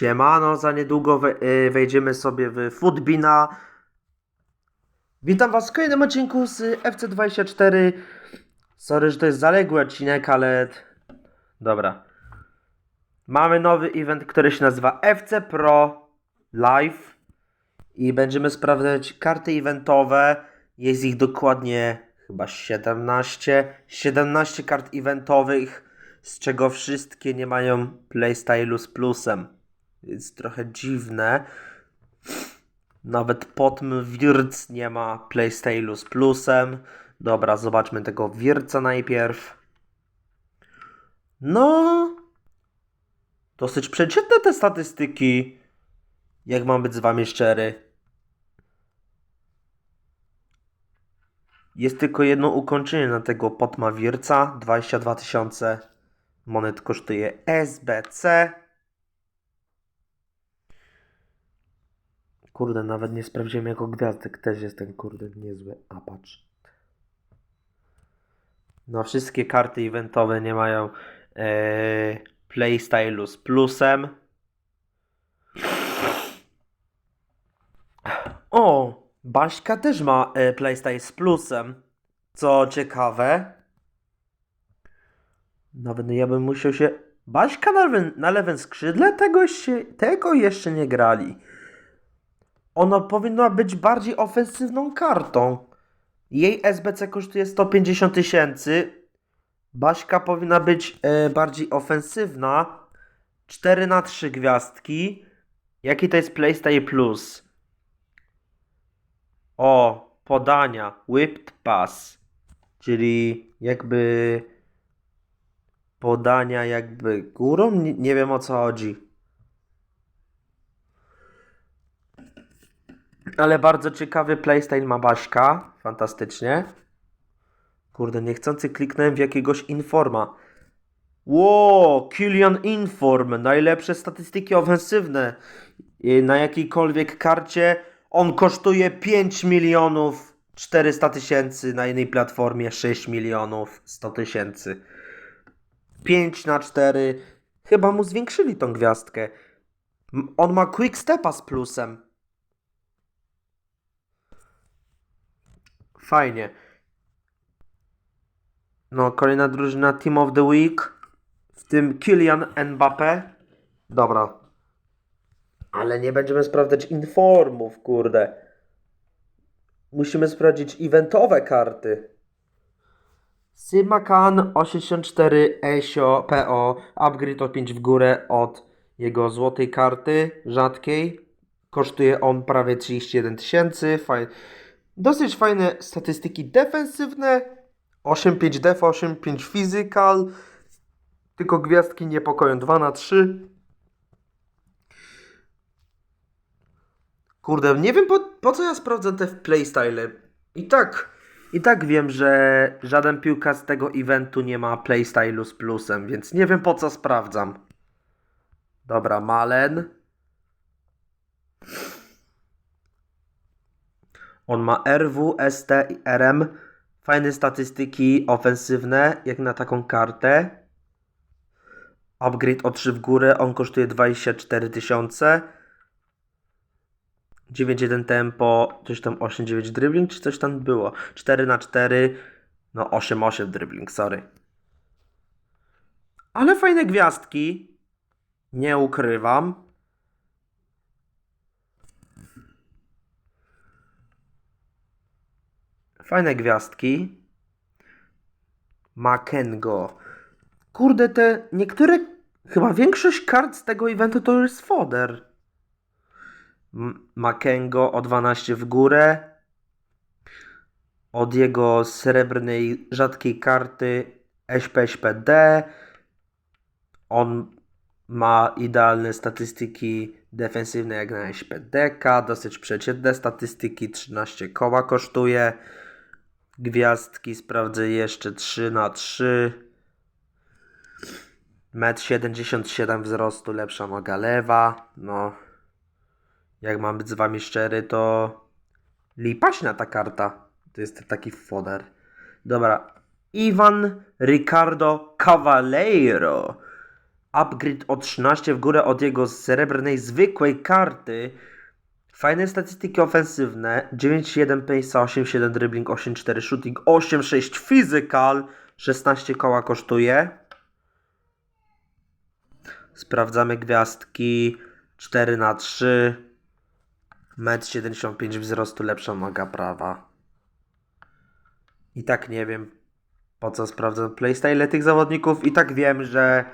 Siemano, za niedługo y, wejdziemy sobie w Foodbina. Witam was w kolejnym odcinku z FC24. Sorry, że to jest zaległy odcinek, ale... Dobra. Mamy nowy event, który się nazywa FC Pro Live. I będziemy sprawdzać karty eventowe. Jest ich dokładnie chyba 17. 17 kart eventowych, z czego wszystkie nie mają playstylu z plusem. Jest trochę dziwne. Nawet Potm Wirc nie ma playstylu z plusem. Dobra, zobaczmy tego Wirca najpierw. No. Dosyć przeciętne te statystyki. Jak mam być z wami szczery. Jest tylko jedno ukończenie na tego Potma Wirca. 22 tysiące monet kosztuje SBC. Kurde, nawet nie sprawdziłem jako gwiazdek. Też jest ten kurde niezły Apache. No, wszystkie karty eventowe nie mają e, playstylu z plusem. O, Baśka też ma e, playstyle z plusem. Co ciekawe. Nawet ja bym musiał się. Baśka na lewym, na lewym skrzydle tego, się, tego jeszcze nie grali. Ona powinna być bardziej ofensywną kartą. Jej SBC kosztuje 150 tysięcy. Baśka powinna być e, bardziej ofensywna. 4 na 3 gwiazdki. Jaki to jest Playstyle Plus? O, podania. Whipped Pass. Czyli jakby podania jakby górą? Nie, nie wiem o co chodzi. Ale bardzo ciekawy playstyle ma Baśka. Fantastycznie. Kurde, niechcący kliknąłem w jakiegoś informa. Ło, Killian Inform. Najlepsze statystyki ofensywne na jakiejkolwiek karcie. On kosztuje 5 milionów 400 tysięcy, na innej platformie 6 milionów 100 tysięcy. 5 na 4. Chyba mu zwiększyli tą gwiazdkę. On ma quick stepa z plusem. Fajnie. No, kolejna drużyna Team of the Week. W tym Kylian Mbappé. Dobra. Ale nie będziemy sprawdzać informów, kurde. Musimy sprawdzić eventowe karty. Symakan 84 Esio PO. Upgrade o 5 w górę od jego złotej karty rzadkiej. Kosztuje on prawie 31 tysięcy. Faj... Dosyć fajne statystyki defensywne. 8-5 def, 8-5 physical. Tylko gwiazdki niepokoją 2 na 3. Kurde, nie wiem po, po co ja sprawdzam te playstyle. I tak, i tak wiem, że żaden piłkarz z tego eventu nie ma playstylu z plusem, więc nie wiem po co sprawdzam. Dobra, Malen. On ma RW, ST i RM. Fajne statystyki ofensywne, jak na taką kartę. Upgrade o 3 w górę, on kosztuje 24 tysiące. 9-1 tempo, coś tam 8-9 dribbling, czy coś tam było? 4 na 4 no 8-8 dribbling, sorry. Ale fajne gwiazdki, nie ukrywam. Fajne gwiazdki. Makengo. Kurde, te niektóre, chyba większość kart z tego eventu to jest foder. Makengo o 12 w górę. Od jego srebrnej rzadkiej karty SPSPD. On ma idealne statystyki defensywne jak na SPDK. Dosyć przeciętne statystyki. 13 koła kosztuje. Gwiazdki sprawdzę jeszcze 3 na 3 1,77 m wzrostu, lepsza noga lewa. No, jak mam być z wami szczery, to lipaśna ta karta. To jest taki foder. Dobra. Iwan Ricardo Cavaleiro. Upgrade o 13 w górę od jego srebrnej zwykłej karty. Fajne statystyki ofensywne. 9-1 pace, 8-7 dribbling, 8-4 shooting, 8-6 physical. 16 koła kosztuje. Sprawdzamy gwiazdki. 4 na 3 1,75 m wzrostu, lepsza noga prawa. I tak nie wiem, po co sprawdzam playstyle tych zawodników. I tak wiem, że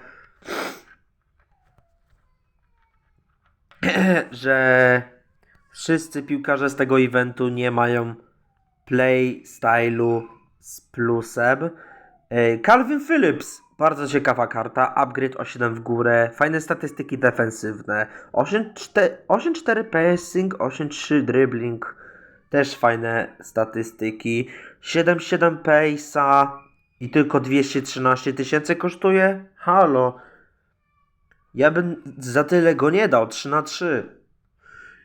że wszyscy piłkarze z tego eventu nie mają playstylu z plusem. E, Calvin Phillips, bardzo ciekawa karta, upgrade o 7 w górę, fajne statystyki defensywne, 8-4 passing, 8-3 dribbling, też fajne statystyki, 7-7 pace'a i tylko 213 tysięcy kosztuje? Halo, ja bym za tyle go nie dał, 3 na 3.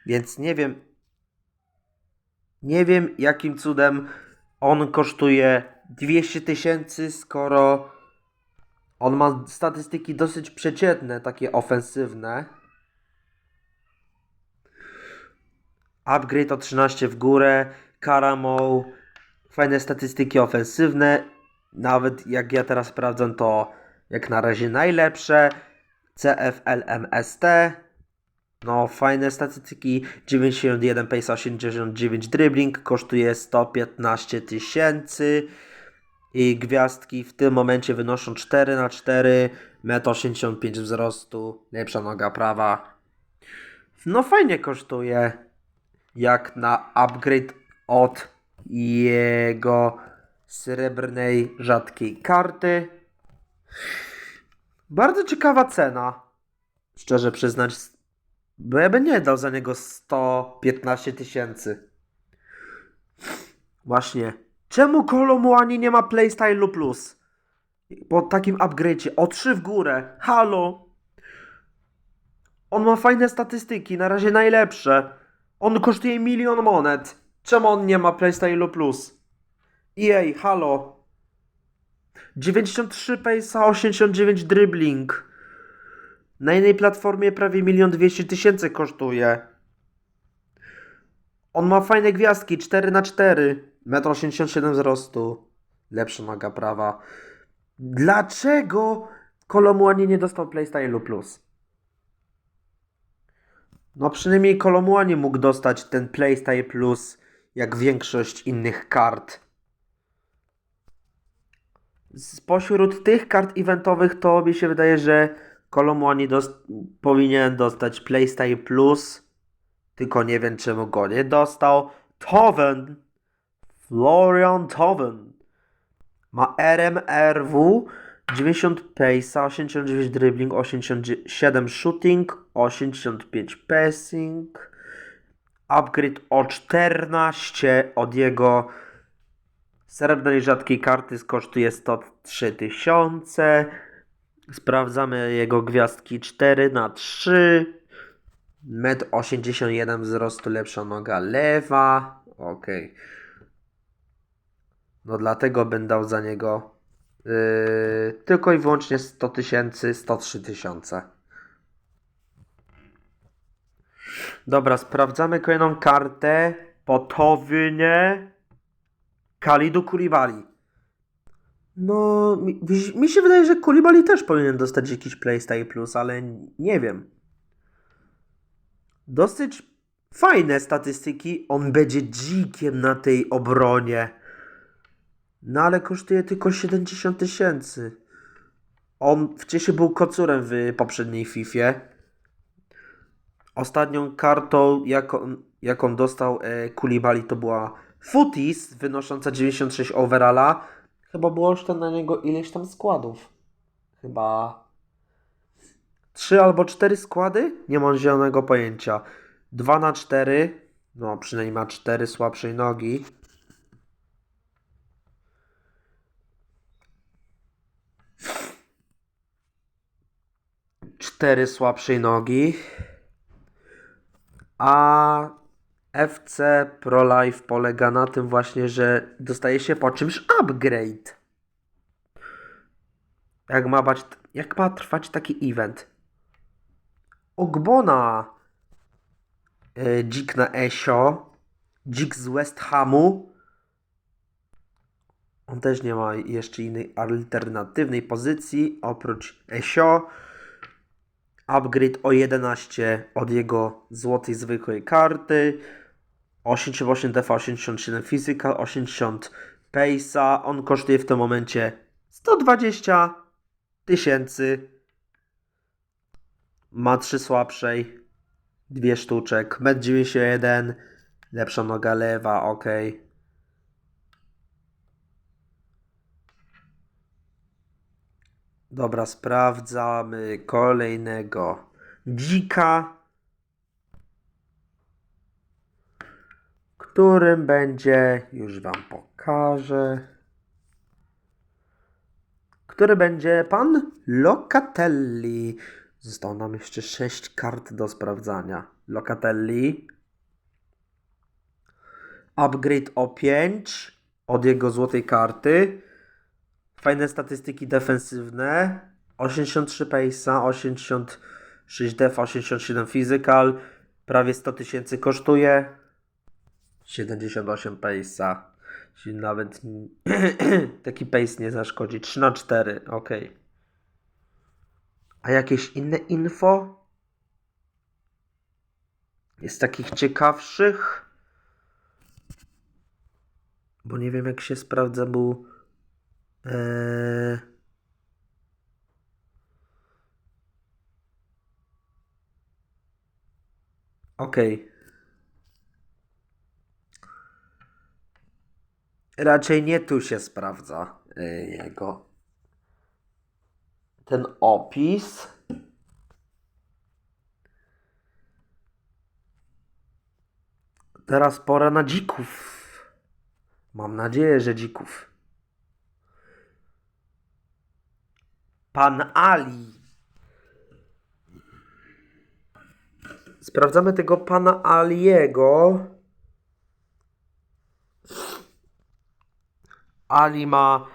Więc nie wiem. Nie wiem jakim cudem on kosztuje 200 tysięcy, skoro on ma statystyki dosyć przeciętne, takie ofensywne. Upgrade o 13 w górę, Karamo, fajne statystyki ofensywne. Nawet jak ja teraz sprawdzam, to jak na razie najlepsze. CFLMST. No, fajne statystyki. 91 pace, 89 dribbling. Kosztuje 115 tysięcy. I gwiazdki w tym momencie wynoszą 4 na 4 1,85 m wzrostu. Lepsza noga prawa. No, fajnie kosztuje. Jak na upgrade od jego srebrnej rzadkiej karty. Bardzo ciekawa cena. Szczerze przyznać, bo ja bym nie dał za niego 115 tysięcy. Właśnie. Czemu Kolomuani nie ma Playstylu Plus? Po takim upgrade'cie. O 3 w górę. Halo. On ma fajne statystyki, na razie najlepsze. On kosztuje milion monet. Czemu on nie ma Playstylu Plus? Jej, halo. 93 pace'a, 89 dribbling. Na innej platformie prawie 1 200 tysięcy kosztuje. On ma fajne gwiazdki, 4 na 4 1,87 m wzrostu. Lepsza noga prawa. Dlaczego Kolomuani nie dostał Playstylu Plus? No przynajmniej Kolomuani mógł dostać ten Playstyle Plus jak większość innych kart. Spośród tych kart eventowych to mi się wydaje, że Kolomuani dost powinien dostać Playstyle Plus. Tylko nie wiem czemu go nie dostał. Toven. Florian Toven. Ma RMRW 90 pace, 89 dribbling, 87 shooting, 85 passing. Upgrade o 14 od jego srebrnej rzadkiej karty kosztuje 103 tysiące. Sprawdzamy jego gwiazdki 4 na 3 1,81 m wzrostu, lepsza noga lewa. Ok. No dlatego będę dał za niego yy, tylko i wyłącznie 100 tysięcy, 103 tysiące. Dobra, sprawdzamy kolejną kartę. Potowynie Kalidu Kulibali. No, mi, mi się wydaje, że Kulibali też powinien dostać jakiś Playstyle Plus, ale nie wiem. Dosyć fajne statystyki. On będzie dzikiem na tej obronie. No ale kosztuje tylko 70 tysięcy. On wcześniej był kocurem w poprzedniej Fifie. Ostatnią kartą, jaką, jaką dostał e, Kulibali, to była Footies, wynosząca 96 overalla. Chyba było już na niego ileś tam składów. Chyba 3 albo 4 składy? Nie mam zielonego pojęcia. 2 na 4. No, przynajmniej ma 4 słabszej nogi. Cztery słabszej nogi. A FC Pro Life polega na tym właśnie, że dostaje się po czymś upgrade. Jak ma, bać, Jak ma trwać taki event? Ogbona. Yy, dzik na Esio. Dzik z West Hamu. On też nie ma jeszcze innej alternatywnej pozycji oprócz Esio. Upgrade o 11 od jego złotej zwykłej karty. 88 DF, 87 Physical, 80 Pace'a. On kosztuje w tym momencie 120 tysięcy. Ma 3 słabszej. Dwie sztuczek. 1,91 m. Lepsza noga lewa, ok. Dobra, sprawdzamy kolejnego dzika. Którym będzie, już Wam pokażę. Który będzie pan Locatelli. Zostało nam jeszcze 6 kart do sprawdzania. Locatelli. Upgrade o 5 od jego złotej karty. Fajne statystyki defensywne. 83 pace'a, 86 def, 87 physical. Prawie 100 tysięcy kosztuje. 78 pace'a. Czyli nawet taki pace nie zaszkodzi. 3 na 4, ok. A jakieś inne info? Jest takich ciekawszych? Bo nie wiem jak się sprawdza, był... Eee... Okej. Raczej nie tu się sprawdza y, jego ten opis. Teraz pora na dzików. Mam nadzieję, że dzików. Pan Ali. Sprawdzamy tego pana Aliego. Ali ma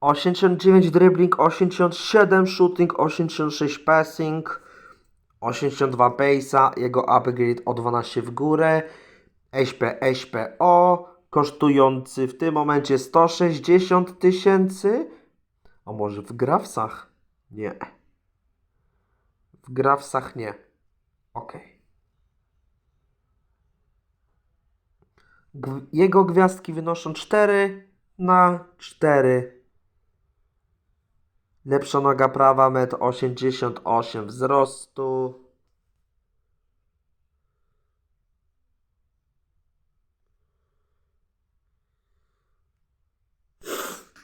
89 dribbling, 87 shooting, 86 passing, 82 pace'a, jego upgrade o 12 w górę, HP, HPO, kosztujący w tym momencie 160 tysięcy, a może w Grafsach? Nie. W Grafsach nie. Ok. Jego gwiazdki wynoszą 4 na 4. Lepsza noga prawa, 1,88 m wzrostu.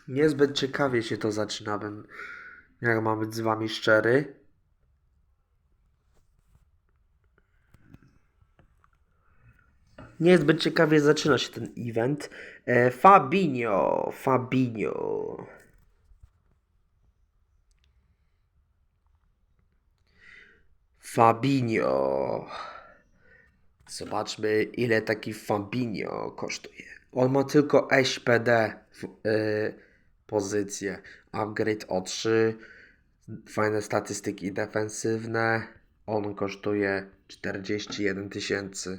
Niezbyt ciekawie się to zaczyna, jak mam być z wami szczery. Niezbyt ciekawie zaczyna się ten event. E, Fabinho, Fabinho. Fabinho. Zobaczmy, ile taki Fabinho kosztuje. On ma tylko SPD w, y, pozycję. Upgrade o 3. Fajne statystyki defensywne. On kosztuje 41 tysięcy.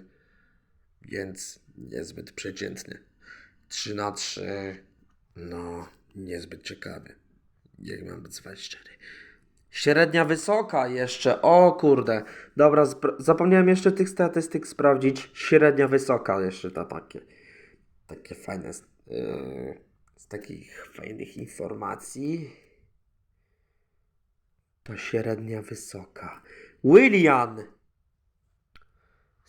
Więc niezbyt przeciętny. 3 na 3. No, niezbyt ciekawy. Jak mam być szczery. Średnia wysoka jeszcze. O kurde. Dobra, zapomniałem jeszcze tych statystyk sprawdzić. Średnia wysoka jeszcze to takie. Takie fajne. Yy, z takich fajnych informacji. To średnia wysoka. Willian.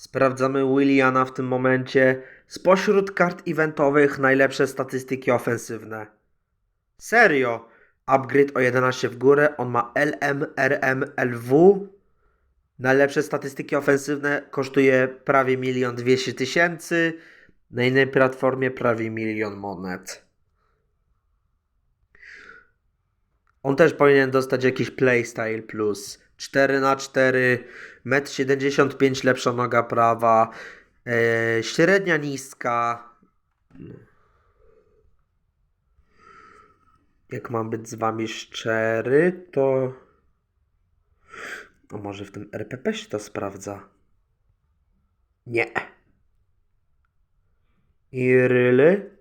Sprawdzamy Williana w tym momencie. Spośród kart eventowych najlepsze statystyki ofensywne. Serio. Upgrade o 11 w górę. On ma LM, RM, LW. Najlepsze statystyki ofensywne kosztuje prawie milion dwieście tysięcy. Na innej platformie prawie milion monet. On też powinien dostać jakiś playstyle plus 4 na 4 1,75 m lepsza noga prawa, e, średnia niska. Jak mam być z wami szczery, to A może w tym RPP się to sprawdza? Nie. I ryly?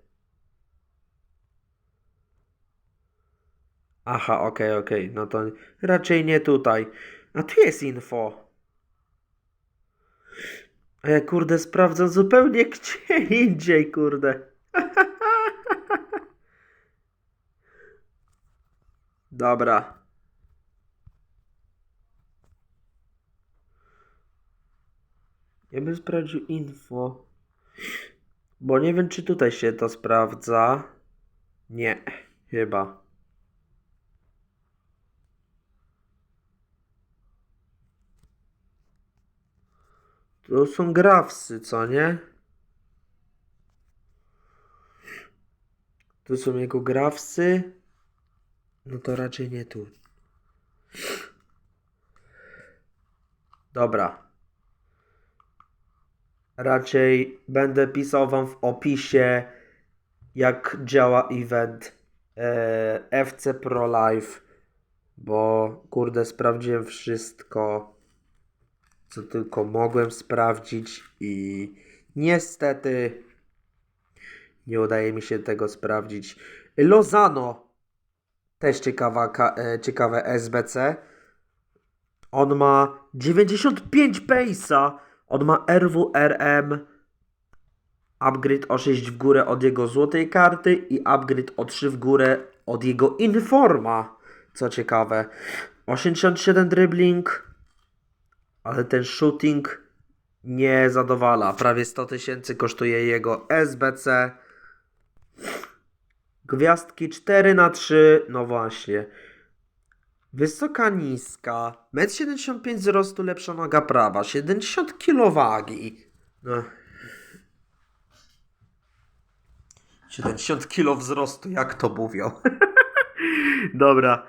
Aha, okej, okej. No to raczej nie tutaj. A tu jest info. Ja kurde sprawdzam zupełnie gdzie indziej, kurde. Dobra. Ja bym sprawdził info. Bo nie wiem, czy tutaj się to sprawdza. Nie, chyba. To są grafsy, co nie? Tu są jego grafsy. No to raczej nie tu. Dobra. Raczej będę pisał wam w opisie, jak działa event e, FC Pro Live, bo kurde sprawdziłem wszystko, co tylko mogłem sprawdzić i niestety nie udaje mi się tego sprawdzić. Lozano, też ciekawa, ka- e, ciekawe SBC. On ma 95 pace'a. On ma RWRM. Upgrade o 6 w górę od jego złotej karty i upgrade o 3 w górę od jego informa. Co ciekawe. 87 dribbling. Ale ten shooting nie zadowala. Prawie 100 tysięcy kosztuje jego SBC. Gwiazdki 4 na 3 No właśnie. Wysoka, niska. 1,75 m wzrostu, lepsza noga prawa. 70 kg wagi. No. 70 kg wzrostu, jak to mówią. Dobra.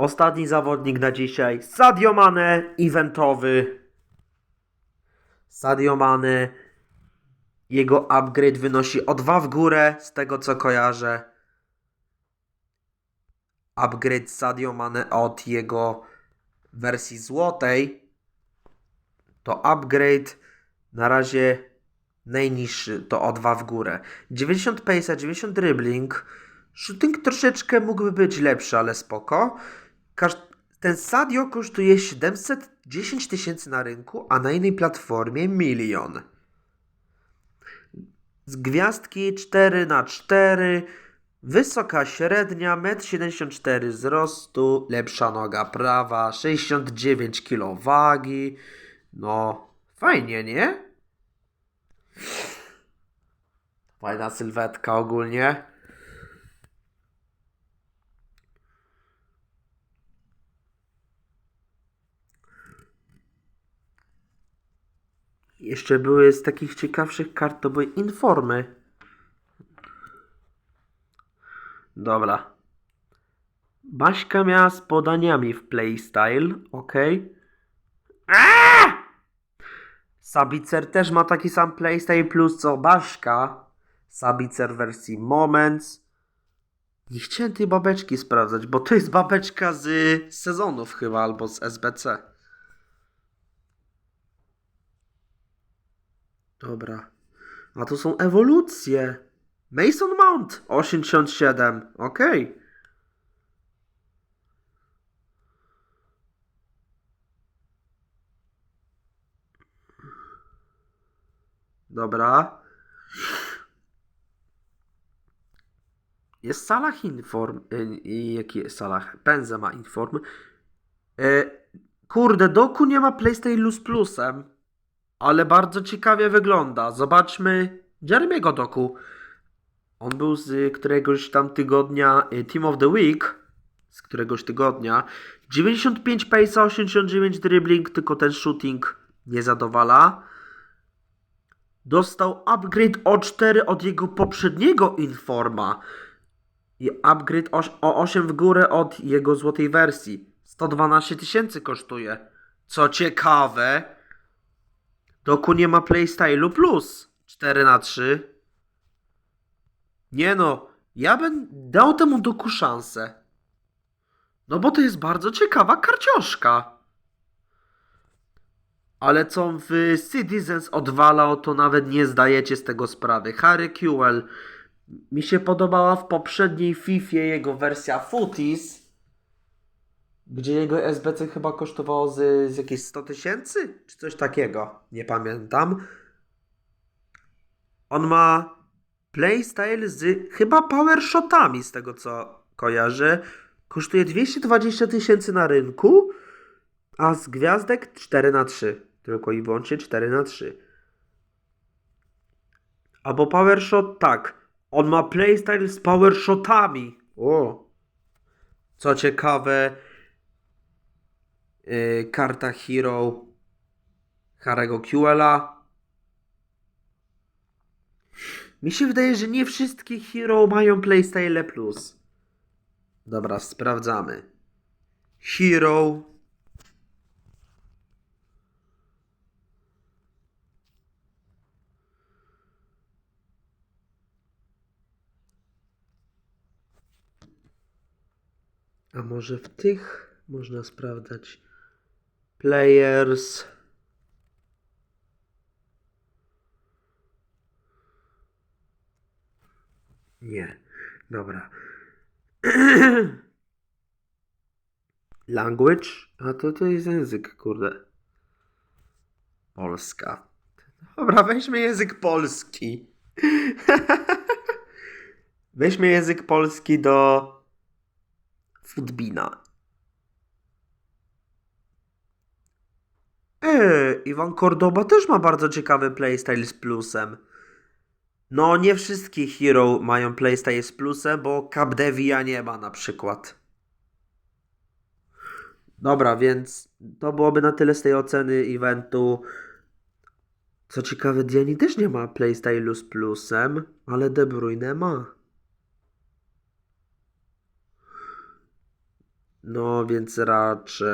Ostatni zawodnik na dzisiaj. Sadio Mane, eventowy. Sadio Mane. Jego upgrade wynosi o 2 w górę, z tego co kojarzę. Upgrade Sadio Mane od jego wersji złotej. To upgrade na razie najniższy, to o 2 w górę. 90 pace, 90 dribbling. Shooting troszeczkę mógłby być lepszy, ale spoko. Ten Sadio kosztuje 710 tysięcy na rynku, a na innej platformie milion. Z gwiazdki 4 na 4 Wysoka średnia, 1,74 m wzrostu, lepsza noga prawa, 69 kg wagi. No, fajnie, nie? Fajna sylwetka ogólnie. Jeszcze były z takich ciekawszych kart, to były informy. Dobra. Baśka miała z podaniami w playstyle, ok. Sabicer też ma taki sam playstyle plus co Baśka. Sabicer wersji Moments. Nie chciałem tej babeczki sprawdzać, bo to jest babeczka z sezonów chyba, albo z SBC. Dobra. A to są ewolucje. Mason Mount 87. Okej. Dobra. Jest Salah Inform. y, i Jaki jest Salah? Benzema Inform. Y, Kurde, Doku nie ma PlayStation z plusem. Ale bardzo ciekawie wygląda. Zobaczmy Jeremiego Doku. On był z któregoś tam tygodnia y, Team of the Week. Z któregoś tygodnia. 95 pace'a, 89 dribbling, tylko ten shooting nie zadowala. Dostał upgrade o 4 od jego poprzedniego Informa. I upgrade o, o 8 w górę od jego złotej wersji. 112 tysięcy kosztuje. Co ciekawe, Doku nie ma playstylu plus 4 na 3 Nie no, ja bym dał temu Doku szansę. No bo to jest bardzo ciekawa karcioszka. Ale co w Citizens odwalał, to nawet nie zdajecie z tego sprawy. Harry Kewell. Mi się podobała w poprzedniej FIFA jego wersja Footies, gdzie jego SBC chyba kosztowało z, z jakieś 100 tysięcy, czy coś takiego. Nie pamiętam. On ma playstyle z chyba power shotami, z tego co kojarzę. Kosztuje 220 tysięcy na rynku, a z gwiazdek 4 na 3 Tylko i wyłącznie 4 na 3 Albo power shot, tak. On ma playstyle z power shotami. O. Co ciekawe, karta Hero Harego Kewella. Mi się wydaje, że nie wszystkie Hero mają playstyle plus. Dobra, sprawdzamy. Hero. A może w tych można sprawdzać players. Nie. Dobra. Language? A to to jest język, kurde. Polska. Dobra, weźmy język polski. weźmy język polski do Footbina. Eee, Iwan Cordoba też ma bardzo ciekawy playstyle z plusem. No, nie wszystkie hero mają playstyle z plusem, bo Capdevia nie ma na przykład. Dobra, więc to byłoby na tyle z tej oceny eventu. Co ciekawe, Diani też nie ma playstylu z plusem, ale De Bruyne ma. No, więc raczej.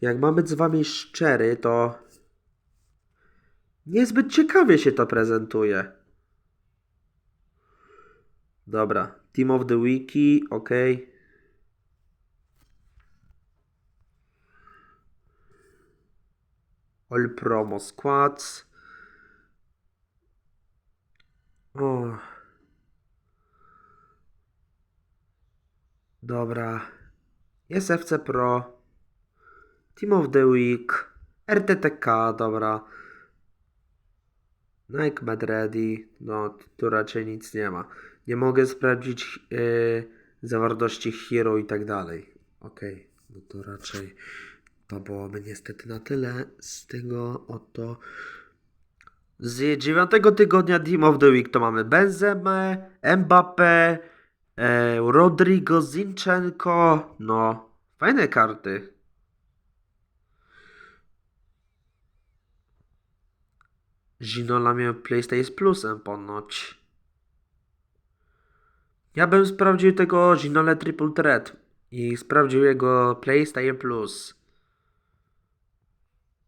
Jak mam być z wami szczery, to niezbyt ciekawie się to prezentuje. Dobra, Team of the Wiki, ok. All Promo Squads. O. Dobra. Jest FC Pro. Team of the Week. RTTK, dobra. Nike Mad Ready. No, tu raczej nic nie ma. Nie mogę sprawdzić yy, zawartości Hero i tak dalej. Okej, no to raczej to byłoby niestety na tyle z tego oto. Z dziewiątego tygodnia Team of the Week to mamy Benzemę, Mbappé, e, Rodrigo Zinchenko. No, fajne karty. Ginola miał PlayStation plusem ponoć. Ja bym sprawdził tego Ginole Triple Threat i sprawdził jego PlayStation Plus.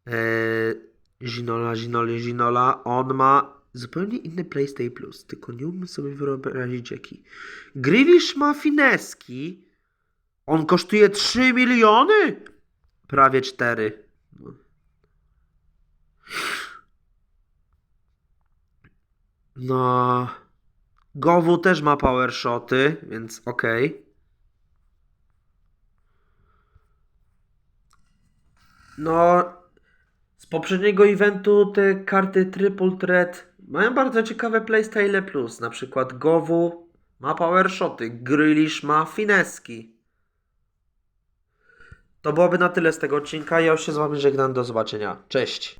Eee, Ginola, Ginoli, Ginola, on ma zupełnie inny PlayStation Plus, tylko nie umiem sobie wyobrazić jaki. Grealish ma fineski. On kosztuje 3 miliony? Prawie 4. No. No. Gowu też ma power shoty, więc okej. No, z poprzedniego eventu te karty Triple Threat mają bardzo ciekawe playstyle plus. Na przykład Gowu ma power shoty, Grealish ma fineski. To byłoby na tyle z tego odcinka. Ja już się z wami żegnam. Do zobaczenia. Cześć.